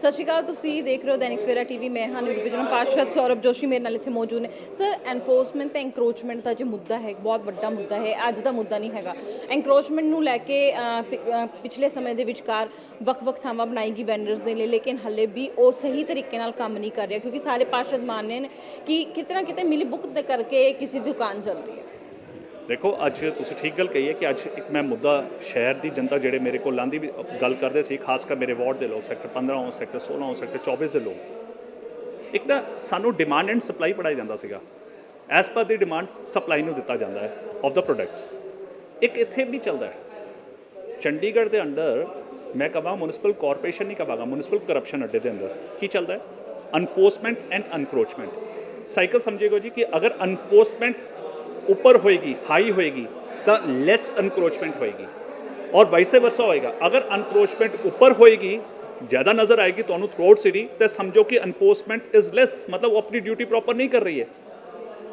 ਸਤਿ ਸ਼੍ਰੀ ਅਕਾਲ, ਤੁਸੀਂ ਦੇਖ ਰਹੇ ਹੋ ਦੈਨਿਕ ਸਵੇਰਾ ਟੀਵੀ। ਮੈਂ ਹਾਂ ਨਿਰਵਿਜਨ ਪਾਰਸ਼ਦ ਸੌਰਭ ਜੋਸ਼ੀ ਮੇਰੇ ਨਾਲ ਇੱਥੇ ਮੌਜੂਦ ਨੇ। ਸਰ ਐਨਫੋਰਸਮੈਂਟ ਤੇ ਐਨਕਰੋਚਮੈਂਟ ਦਾ ਜੋ ਮੁੱਦਾ ਹੈ, ਬਹੁਤ ਵੱਡਾ ਮੁੱਦਾ ਹੈ, ਅੱਜ ਦਾ ਮੁੱਦਾ ਨਹੀਂ ਹੈਗਾ। ਐਨਕਰੋਚਮੈਂਟ ਨੂੰ ਲੈ ਕੇ ਪਿ- ਪਿਛਲੇ ਸਮੇਂ ਦੇ ਵਿਚਕਾਰ ਵੱਖ-ਵੱਖ ਥਾਵਾਂ ਬਣਾਈ ਗਈ ਬੈਨਰਸ ਦੇ ਲਈ, ਲੇਕਿਨ ਹੱਲੇ ਵੀ ਉਹ ਸਹੀ ਤਰੀਕੇ ਨਾਲ ਕੰਮ ਨਹੀਂ ਕਰ ਰਿਹਾ, ਕਿਉਂਕਿ ਸਾਰੇ ਪਾਰਸ਼ਦ ਮੰਨਦੇ ਨੇ ਕਿ ਕਿਤੇ ਨਾ ਕਿਤੇ ਮਿਲੀ ਬੁੱਕ ਦੇ ਕਰਕੇ ਕਿਸੇ ਦੁਕਾਨ ਚੱਲ ਰਹੀ ਹੈ। ਦੇਖੋ, ਅੱਜ ਤੁਸੀਂ ਠੀਕ ਗੱਲ ਕਹੀ ਹੈ ਕਿ ਅੱਜ ਇੱਕ ਮੈਂ ਮੁੱਦਾ ਸ਼ਹਿਰ ਦੀ ਜਨਤਾ ਜਿਹੜੇ ਮੇਰੇ ਕੋਲ ਆਂਦੀ ਵੀ ਗੱਲ ਕਰਦੇ ਸੀ, ਖਾਸ ਕਰ ਮੇਰੇ ਵਾਰਡ ਦੇ ਲੋਕ ਸੈਕਟਰ 15 ਹੋ ਸੈਕਟਰ 16 ਹੋ ਸੈਕਟਰ 24 ਦੇ ਲੋਕ। ਇੱਕ ਨਾ ਸਾਨੂੰ ਡਿਮਾਂਡ ਐਂਡ ਸਪਲਾਈ ਪੜਾਇਆ ਜਾਂਦਾ ਸੀਗਾ। ਐਸ ਪਰ ਦੀ ਡਿਮਾਂਡ ਸਪਲਾਈ ਨੂੰ ਦਿੱਤਾ ਜਾਂਦਾ ਹੈ ਆਫ ਦਾ ਪ੍ਰੋਡਕਟਸ ਇੱਕ ਇੱਥੇ ਵੀ ਚੱਲਦਾ ਹੈ। ਚੰਡੀਗੜ੍ਹ ਦੇ ਅੰਡਰ ਮੈਂ ਕਹਾਂ ਮਿਊਨਿਸਪਲ ਕਾਰਪੋਰੇਸ਼ਨ ਨਹੀਂ ਕਹਾਂਗਾ ਮਿਊਨਿਸਪਲ ਕਰਪਸ਼ਨ ਅੱਡੇ ਦੇ ਅੰਦਰ। ਕੀ ਚੱਲਦਾ ਹੈ? ਅਨਫੋਰਸਮੈਂਟ ਐਂਡ ਅਨਕਰੋਚਮੈਂਟ ਸਾਈਕਲ ਸਮਝੇਗਾ ਜੀ ਕਿ ਅਗਰ ਅਨਫੋਰਸਮੈਂਟ ਉੱਪਰ ਹੋਏਗੀ ਹਾਈ ਹੋਏਗੀ, ਤਾਂ ਲੈਸ ਅਨਕਰੋਚਮੈਂਟ ਹੋਏਗੀ। ਔਰ ਵਾਈਸੇ ਵਰਸਾ ਹੋਏਗਾ। ਅਗਰ ਅਨਕਰੋਚਮੈਂਟ ਉੱਪਰ ਹੋਏਗੀ, ਜ਼ਿਆਦਾ ਨਜ਼ਰ ਆਏਗੀ ਤੁਹਾਨੂੰ ਥਰੋਟ ਸਿਟੀ ਤੇ ਸਮਝੋ ਕਿ ਅਨਫੋਰਸਮੈਂਟ ਇਜ਼ ਲੈਸ ਮਤਲਬ ਉਹ ਆਪਣੀ ਡਿਊਟੀ ਪ੍ਰੋਪਰ ਨਹੀਂ ਕਰ ਰਹੀ ਹੈ।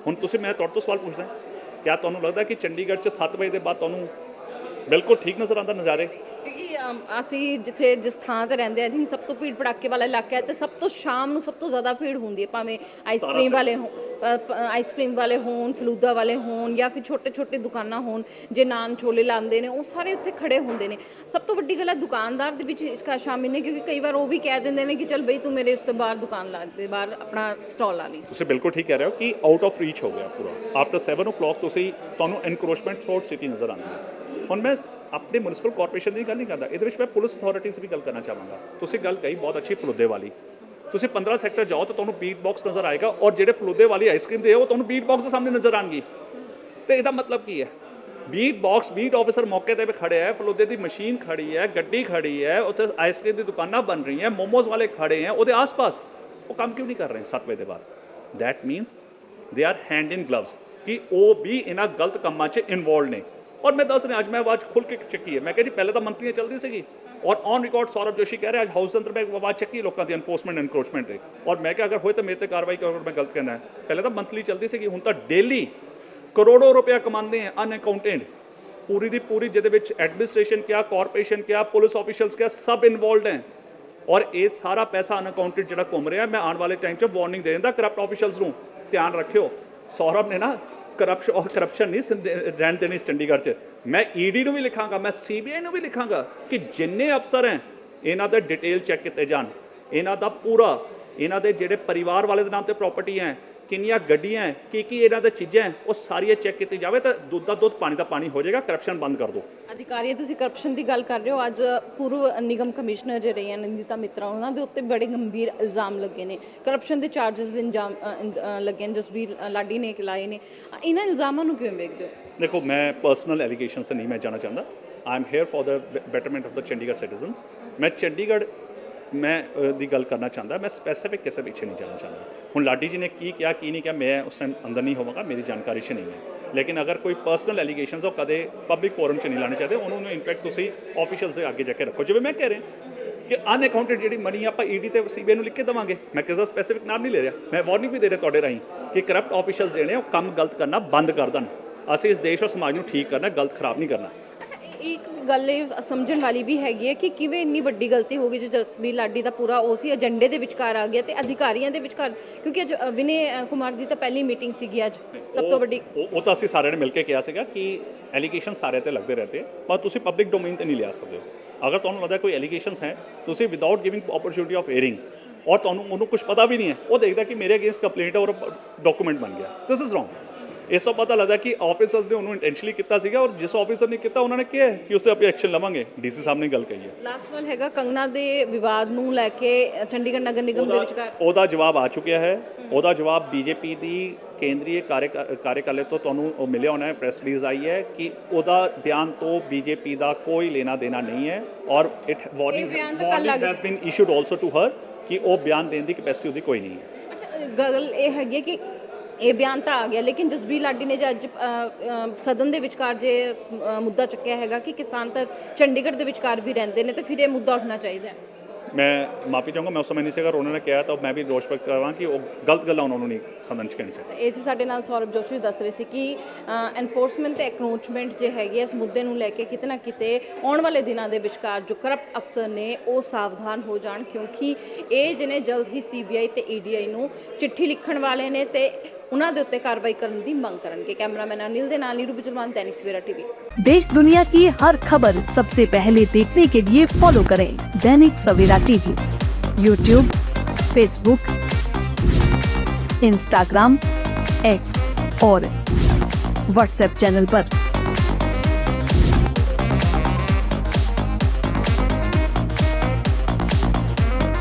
ਹੁਣ ਤੁਸੀਂ, ਮੈਂ ਤੁਹਾਡੇ ਤੋਂ ਸਵਾਲ ਪੁੱਛਦਾ ਕਿਆ ਤੁਹਾਨੂੰ ਲੱਗਦਾ ਕਿ ਚੰਡੀਗੜ੍ਹ 'ਚ 7 ਵਜੇ ਦੇ ਬਾਅਦ ਤੁਹਾਨੂੰ ਬਿਲਕੁਲ ਠੀਕ ਨਜ਼ਰ ਆਉਂਦਾ ਨਜ਼ਾਰੇ। ਕਿਉਂਕਿ ਅਸੀਂ ਜਿੱਥੇ ਜਿਸ ਥਾਂ ਤੇ ਰਹਿੰਦੇ ਆ ਥਿੰਕ ਸਭ ਤੋਂ ਭੀੜ ਭੜਾਕੇ ਵਾਲਾ ਇਲਾਕਾ ਹੈ ਤੇ ਸਭ ਤੋਂ ਸ਼ਾਮ ਨੂੰ ਸਭ ਤੋਂ ਜ਼ਿਆਦਾ ਭੀੜ ਹੁੰਦੀ ਹੈ ਭਾਵੇਂ ਆਈਸਕ੍ਰੀਮ ਵਾਲੇ ਹੋ ਆਈਸਕ੍ਰੀਮ ਵਾਲੇ ਹੋਣ ਫਲੂਦਾ ਵਾਲੇ ਹੋਣ ਜਾਂ ਫਿਰ ਛੋਟੇ ਛੋਟੇ ਦੁਕਾਨਾਂ ਹੋਣ ਜੇ ਨਾਨ ਛੋਲੇ ਲਾਉਂਦੇ ਨੇ ਉਹ ਸਾਰੇ ਉੱਥੇ ਖੜੇ ਹੁੰਦੇ ਨੇ। ਸਭ ਤੋਂ ਵੱਡੀ ਗੱਲ ਹੈ ਦੁਕਾਨਦਾਰ ਦੇ ਵਿੱਚ ਇਸਕਾ ਸ਼ਾਮਿਲ ਨੇ ਕਿਉਂਕਿ ਕਈ ਵਾਰ ਉਹ ਵੀ ਕਹਿ ਦਿੰਦੇ ਨੇ ਕਿ ਚਲ ਬਈ ਤੂੰ ਮੇਰੇ ਉਸ ਤੋਂ ਬਾਹਰ ਦੁਕਾਨ ਲਾ ਦੇ ਬਾਹਰ ਆਪਣਾ ਸਟਾਲ ਲਾ ਲਈ। ਤੁਸੀਂ ਬਿਲਕੁਲ ਠੀਕ ਕਹਿ ਰਹੇ ਹੋ ਕਿ ਆਊਟ ਆਫ ਰੀਚ ਹੋ ਗਿਆ ਪੂਰਾ। ਆਫਟਰ 7 o'clock ਤੁਸੀਂ ਤੁਹਾਨੂੰ ਐਨਕਰੋਚਮੈਂਟ ਥਰੂਆਊਟ ਸਿਟੀ ਨਜ਼ਰ ਆਉਂਦੀ ਹੈ। ਹੁਣ ਮੈਂ ਆਪਣੇ ਮਿਊਨਿਸਪਲ ਕਾਰਪੋਰੇਸ਼ਨ ਦੀ ਗੱਲ ਨਹੀਂ ਕਰਦਾ। ਇਹਦੇ ਵਿੱਚ ਮੈਂ ਪੁਲਿਸ ਅਥਾਰਟੀਜ਼ ਵੀ ਗੱਲ ਕਰਨਾ ਚਾਹਾਂਗਾ। ਤੁਸੀਂ ਗੱਲ ਕਹੀ, ਬਹੁਤ ਅੱਛੀ ਫਲੂਦੇ ਵਾਲੀ। ਤੁਸੀਂ 15 ਸੈਕਟਰ ਜਾਓ ਤਾਂ ਤੁਹਾਨੂੰ ਬੀਟ ਬਾਕਸ ਨਜ਼ਰ ਆਏਗਾ ਔਰ ਜਿਹੜੇ ਫਲੂਦੇ ਵਾਲੀ ਆਈਸਕ੍ਰੀਮ ਦੇ ਉਹ ਤੁਹਾਨੂੰ ਬੀਟ ਬਾਕਸ ਦੇ ਸਾਹਮਣੇ ਨਜ਼ਰ ਆਣਗੀ ਤੇ ਇਹਦਾ ਮਤਲਬ ਕੀ ਹੈ? ਬੀਟ ਬਾਕਸ ਬੀਟ ਆਫੀਸਰ ਮੌਕੇ ਤੇ ਵੀ ਖੜੇ ਹੈ ਫਲੂਦੇ ਦੀ ਮਸ਼ੀਨ ਖੜੀ ਹੈ, ਗੱਡੀ ਖੜੀ ਹੈ, ਉੱਥੇ ਆਈਸਕ੍ਰੀਮ ਦੀ ਦੁਕਾਨਾਂ ਬਣ ਰਹੀਆਂ, ਮੋਮੋਜ਼ ਵਾਲੇ ਖੜੇ ਹੈ ਉਹਦੇ ਆਸ-ਪਾਸ। ਉਹ ਕੰਮ ਕਿਉਂ ਨਹੀਂ ਕਰ ਰਹੇ 7 ਵਜੇ ਦੇ ਬਾਅਦ? That means they are hand in gloves ਕਿ ਉਹ ਵੀ ਇਹਨਾਂ ਗਲਤ ਕੰਮਾਂ 'ਚ ਇਨਵੋਲਡ ਨੇ। ਔਰ ਮੈਂ ਦੱਸ ਰਿਹਾ ਅੱਜ ਮੈਂ ਆਵਾਜ਼ ਖੁੱਲ ਕੇ ਚੱਕੀ ਹੈ ਮੈਂ ਕਹਿੰਦੀ ਜੀ ਪਹਿਲੇ ਤਾਂ ਮੰਤਰੀਆਂ ਚੱਲਦੀ ਸੀਗੀ ਔਰ ਔਨ ਰਿਕਾਰਡ ਸੌਰਵ ਜੋਸ਼ੀ ਕਹਿ ਰਿਹਾ ਅੱਜ ਹਾਊਸ ਦੇ ਅੰਦਰ ਮੈਂ ਆਵਾਜ਼ ਚੱਕੀ ਲੋਕਾਂ ਦੀ ਐਨਫੋਰਸਮੈਂਟ ਐਨਕਰੋਚਮੈਂਟ ਤੇ ਔਰ ਮੈਂ ਕਿਹਾ ਅਗਰ ਹੋਏ ਤਾਂ ਮੇਰੇ ਤੇ ਕਾਰਵਾਈ ਕਰੋ ਮੈਂ ਗਲਤ ਕਹਿੰਦਾ ਪਹਿਲੇ ਤਾਂ ਮੰਥਲੀ ਚੱਲਦੀ ਸੀਗੀ ਹੁਣ ਤਾਂ ਡੇਲੀ ਕਰੋੜੋਂ ਰੁਪਇਆ ਕਮਾਉਂਦੇ ਆ ਅਨਅਕਾਊਂਟਡ ਪੂਰੀ ਦੀ ਪੂਰੀ ਜਿਹਦੇ ਵਿੱਚ ਐਡਮਿਨਿਸਟ੍ਰੇਸ਼ਨ ਕਿਆ ਕਾਰਪੋਰੇਸ਼ਨ ਕਿਆ ਪੁਲਿਸ ਆਫੀਸ਼ੀਅਲਸ ਕਿਆ ਸਭ ਇਨਵੋਲਡ ਹੈ ਔਰ ਇਹ ਸਾਰਾ ਪੈਸਾ ਅਨਅਕਾਊਂਟਡ ਜਿਹੜਾ ਘੁੰਮ ਰਿਹਾ ਮੈਂ ਆਉਣ ਵਾਲੇ ਟਾਈਮ 'ਚ ਵਾਰਨਿੰਗ ਦੇ ਦਿੰਦਾ ਕਰਪਟ ਆਫੀਸ਼ੀਅਲਸ ਨੂੰ ਧਿਆਨ ਰੱਖਿਓ ਸੌਰਵ ਨੇ ਨਾ ਕਰਪਸ਼ਨ ਉਹ ਕਰਪਸ਼ਨ ਨਹੀਂ ਰਹਿਣ ਦੇਣੀ ਚੰਡੀਗੜ੍ਹ 'ਚ। ਮੈਂ ਈਡੀ ਨੂੰ ਵੀ ਲਿਖਾਂਗਾ, ਮੈਂ ਸੀਬੀਆਈ ਨੂੰ ਵੀ ਲਿਖਾਂਗਾ ਕਿ ਜਿੰਨੇ ਅਫਸਰ ਹੈ, ਇਹਨਾਂ ਦਾ ਡਿਟੇਲ ਚੈੱਕ ਕੀਤੇ ਜਾਣ। ਇਹਨਾਂ ਦਾ ਪੂਰਾ, ਇਹਨਾਂ ਦੇ ਜਿਹੜੇ ਪਰਿਵਾਰ ਵਾਲੇ ਦੇ ਨਾਮ ਤੇ ਪ੍ਰਾਪਰਟੀ ਹੈ ਕਿੰਨੀਆਂ ਗੱਡੀਆਂ ਕੀ ਕੀ ਇਹਨਾਂ ਦਾ ਚੀਜ਼ਾਂ ਉਹ ਸਾਰੀਆਂ ਚੈੱਕ ਕੀਤੀ ਜਾਵੇ ਤਾਂ ਦੁੱਧ ਦਾ ਦੁੱਧ ਪਾਣੀ ਦਾ ਪਾਣੀ ਹੋ ਜਾਏਗਾ ਕਰਪਸ਼ਨ ਬੰਦ ਕਰ ਦਿਓ ਅਧਿਕਾਰੀ ਤੁਸੀਂ ਕਰਪਸ਼ਨ ਦੀ ਗੱਲ ਕਰ ਰਹੇ ਹੋ। ਅੱਜ ਪੂਰਵ ਨਿਗਮ ਕਮਿਸ਼ਨਰ ਜੇ ਰਹੇ ਹਨ ਨਿੰਦਿਤਾ ਮਿੱਤਰਾ ਉਹਨਾਂ ਦੇ ਉੱਤੇ ਬੜੇ ਗੰਭੀਰ ਇਲਜ਼ਾਮ ਲੱਗੇ ਨੇ। ਕਰਪਸ਼ਨ ਦੇ ਚਾਰजेस ਦੇ ਇਲਜ਼ਾਮ ਲੱਗੇ ਨੇ ਜਸਵੀਰ ਲਾਡੀ ਨੇ ਲਾਏ ਨੇ। ਇਹਨਾਂ ਇਲਜ਼ਾਮਾਂ ਨੂੰ ਕਿਵੇਂ ਵੇਖਦੇ ਹੋ? ਦੇਖੋ ਮੈਂ ਪਰਸਨਲ ਐਲੀਗੇਸ਼ਨਸ ਨਹੀਂ ਮੈਂ ਜਾਣਾ ਚਾਹੁੰਦਾ। I here for the betterment of the Chandigarh citizens ਮੈਂ ਚੰਡੀਗੜ੍ਹ ਮੈਂ ਦੀ ਗੱਲ ਕਰਨਾ ਚਾਹੁੰਦਾ, ਮੈਂ ਸਪੈਸੀਫਿਕ ਕਿਸੇ ਪਿੱਛੇ ਨਹੀਂ ਜਾਣਾ ਚਾਹੁੰਦਾ। ਹੁਣ ਲਾਡੀ ਜੀ ਨੇ ਕੀ ਕਿਹਾ, ਕੀ ਨਹੀਂ ਕਿਹਾ, ਮੈਂ ਉਸ ਟਾਈਮ ਅੰਦਰ ਨਹੀਂ ਹੋਵਾਂਗਾ, ਮੇਰੀ ਜਾਣਕਾਰੀ 'ਚ ਨਹੀਂ ਹੈ। ਲੇਕਿਨ ਅਗਰ ਕੋਈ ਪਰਸਨਲ ਐਲੀਗੇਸ਼ਨਸ ਉਹ ਕਦੇ ਪਬਲਿਕ ਫੋਰਮ 'ਚ ਨਹੀਂ ਲਾਣੇ ਚਾਹੀਦੇ, ਉਹਨੂੰ ਨੂੰ ਇਨਫੈਕਟ ਤੁਸੀਂ ਆਫੀਸ਼ੀਅਲਸ ਦੇ ਅੱਗੇ ਜਾ ਕੇ ਰੱਖੋ। ਜਿਵੇਂ ਮੈਂ ਕਹਿ ਰਿਹਾ ਕਿ ਅਨਅਕਾਊਂਟਡ ਜਿਹੜੀ ਮਨੀ ਆਪਾਂ ਈਡੀ ਤੇ ਸੀਬੀਆਈ ਨੂੰ ਲਿਖ ਕੇ ਦੇਵਾਂਗੇ। ਮੈਂ ਕਿਸੇ ਦਾ ਸਪੈਸੀਫਿਕ ਨਾਮ ਨਹੀਂ ਲੈ ਰਿਹਾ। ਮੈਂ ਵਾਰਨਿੰਗ ਵੀ ਦੇ ਰਿਹਾ ਤੁਹਾਡੇ ਰਾਹੀਂ ਕਿ ਕਰਪਟ ਆਫੀਸ਼ੀਅਲਸ ਜਿਹੜੇ ਉਹ ਕੰਮ ਗਲਤ ਕਰਨਾ ਬੰਦ ਕਰ ਦੇਣ। ਅਸੀਂ ਇਸ ਦੇਸ਼ ਔਰ ਸਮਾਜ ਨੂੰ ਠੀਕ ਕਰਨਾ, ਗਲਤ ਖਰਾਬ ਨਹੀਂ ਕਰਨਾ। ਇੱਕ ਗੱਲ ਇਹ ਸਮਝਣ ਵਾਲੀ ਵੀ ਹੈਗੀ ਹੈ ਕਿ ਕਿਵੇਂ ਇੰਨੀ ਵੱਡੀ ਗਲਤੀ ਹੋ ਗਈ ਜੇ ਜਸਬੀਰ ਲਾਡੀ ਦਾ ਪੂਰਾ ਉਸੇ ਏਜੰਡੇ ਦੇ ਵਿਚਕਾਰ ਆ ਗਿਆ ਤੇ ਅਧਿਕਾਰੀਆਂ ਦੇ ਵਿਚਕਾਰ ਕਿਉਂਕਿ ਅੱਜ ਵਿਨੇ ਕੁਮਾਰ ਦੀ ਤਾਂ ਪਹਿਲੀ ਮੀਟਿੰਗ ਸੀਗੀ ਅੱਜ ਸਭ ਤੋਂ ਵੱਡੀ। ਉਹ ਤਾਂ ਅਸੀਂ ਸਾਰਿਆਂ ਨੇ ਮਿਲ ਕੇ ਕਿਹਾ ਸੀਗਾ ਕਿ ਐਲੀਗੇਸ਼ਨ ਸਾਰੇ ਤੇ ਲੱਗਦੇ ਰਹਤੇ ਪਰ ਤੁਸੀਂ ਪਬਲਿਕ ਡੋਮੇਨ ਤੇ ਨਹੀਂ ਲਿਆ ਸਕਦੇ ਹੋ। ਅਗਰ ਤੁਹਾਨੂੰ ਲੱਗਦਾ ਕੋਈ ਐਲੀਗੇਸ਼ਨਸ ਹੈ ਤੁਸੀਂ without giving opportunity of hearing ਔਰ ਤੁਹਾਨੂੰ ਉਹਨੂੰ ਕੁਝ ਪਤਾ ਵੀ ਨਹੀਂ ਹੈ ਉਹ ਦੇਖਦਾ ਕਿ ਮੇਰੇ ਅਗੇਂਸਟ ਕੰਪਲੇਂਟ ਔਰ ਡਾਕੂਮੈਂਟ ਬਣ ਗਿਆ। ਦਿਸ ਇਜ਼ ਰੋਂਗ ਇਸ ਤੋਂ ਪਤਾ ਲੱਗਦਾ ਕਿ ਆਫੀਸਰਸ ਨੇ ਉਹਨੂੰ ਇੰਟੈਂਸ਼ਨਲੀ ਕੀਤਾ ਸੀਗਾ ਔਰ ਜਿਸ ਆਫੀਸਰ ਨੇ ਕੀਤਾ ਉਹਨਾਂ ਨੇ ਕਿਹਾ ਕਿ ਉਸ ਤੇ ਆਪੇ ਐਕਸ਼ਨ ਲਵਾਂਗੇ। ਡੀਸੀ ਸਾਹਿਬ ਨੇ ਗੱਲ ਕਹੀ ਹੈ। ਲਾਸਟ ਵਾਲ ਹੈਗਾ ਕੰਗਨਾ ਦੇ ਵਿਵਾਦ ਨੂੰ ਲੈ ਕੇ ਚੰਡੀਗੜ੍ਹ ਨਗਰ ਨਿਗਮ ਦੇ ਵਿਚਕਾਰ। ਉਹਦਾ ਜਵਾਬ ਆ ਚੁੱਕਿਆ ਹੈ। ਉਹਦਾ ਜਵਾਬ ਬੀਜੇਪੀ ਦੀ ਕੇਂਦਰੀ ਕਾਰਿਆਕਾਲੇ ਤੋਂ ਤੁਹਾਨੂੰ ਉਹ ਮਿਲਿਆ ਹੋਣਾ ਹੈ ਪ੍ਰੈਸ ਰਿਲੀਜ਼ ਆਈ ਹੈ ਕਿ ਉਹਦਾ ਬਿਆਨ ਤੋਂ ਬੀਜੇਪੀ ਦਾ ਕੋਈ ਲੈਣਾ ਦੇਣਾ ਨਹੀਂ ਹੈ ਔਰ it warning has been issued also to her ਕਿ ਉਹ ਬਿਆਨ ਦੇਣ ਦੀ ਕੈਪੈਸਿਟੀ ਉਹਦੀ ਕੋਈ ਨਹੀਂ ਹੈ। ਅੱਛਾ ਗੱਲ ਇਹ ਹੈਗੀ ਕਿ ਇਹ ਬਿਆਨ ਤਾਂ ਆ ਗਿਆ ਲੇਕਿਨ ਜਸਬੀਰ ਲਾਡੀ ਨੇ ਜੇ ਅੱਜ ਸਦਨ ਦੇ ਵਿਚਕਾਰ ਜੇ ਮੁੱਦਾ ਚੁੱਕਿਆ ਹੈਗਾ ਕਿ ਕਿਸਾਨ ਤਾਂ ਚੰਡੀਗੜ੍ਹ ਦੇ ਵਿਚਕਾਰ ਵੀ ਰਹਿੰਦੇ ਨੇ ਤੇ ਫਿਰ ਇਹ ਮੁੱਦਾ ਉੱਠਣਾ ਚਾਹੀਦਾ ਹੈ। ਮੈਂ ਮਾਫੀ ਚਾਹੂੰਗਾ ਮੈਂ ਉਸ ਸਮੇਂ ਨਹੀਂ ਸੀਗਾ ਉਹਨਾਂ ਨੇ ਕਿਹਾ ਤਾਂ ਮੈਂ ਵੀ ਰੋਸ਼ ਪ੍ਰਗਟ ਕਰਾਂ ਕਿ ਉਹ ਗਲਤ ਗੱਲਾਂ ਉਹਨਾਂ ਨੂੰ ਨਹੀਂ ਸਦਨ ਚ ਕਹਿਣੀ ਚਾਹੀਦੀ ਸੀ ਸਾਡੇ ਨਾਲ ਸੌਰਵ ਜੋਸ਼ੀ ਦੱਸ ਰਹੇ ਸੀ ਕਿ ਐਨਫੋਰਸਮੈਂਟ ਤੇ ਐਕਰੋਚਮੈਂਟ ਜੇ ਹੈਗੀ ਹੈ ਇਸ ਮੁੱਦੇ ਨੂੰ ਲੈ ਕੇ ਕਿਤੇ ਨਾ ਕਿਤੇ ਆਉਣ ਵਾਲੇ ਦਿਨਾਂ ਦੇ ਵਿਚਕਾਰ ਜੋ ਕਰਪਟ ਅਫਸਰ ਨੇ ਉਹ ਸਾਵਧਾਨ ਹੋ ਜਾਣ ਕਿਉਂਕਿ ਇਹ ਜਿਹਨੇ ਜਲਦ ਹੀ ਸੀਬੀਆਈ ਤੇ ਈਡੀਆਈ ਨੂੰ ਚਿੱਠੀ ਲਿਖਣ ਵਾਲੇ ਨੇ ਤੇ ਉਹਨਾਂ ਦੇ ਉੱਤੇ ਕਾਰਵਾਈ ਕਰਨ ਦੀ ਮੰਗ ਕਰਨਗੇ ਕੈਮਰਾਮੈਨ ਅਨਿਲ ਦੇ ਨਾਲ ਨੀਰੂ ਬਿਜਲਵਾਨ दैनिक सवेरा टीवी देश दुनिया की हर खबर सबसे पहले देखने के लिए फॉलो करें Dainik Savera TV YouTube Facebook Instagram X और व्हाट्सएप चैनल पर।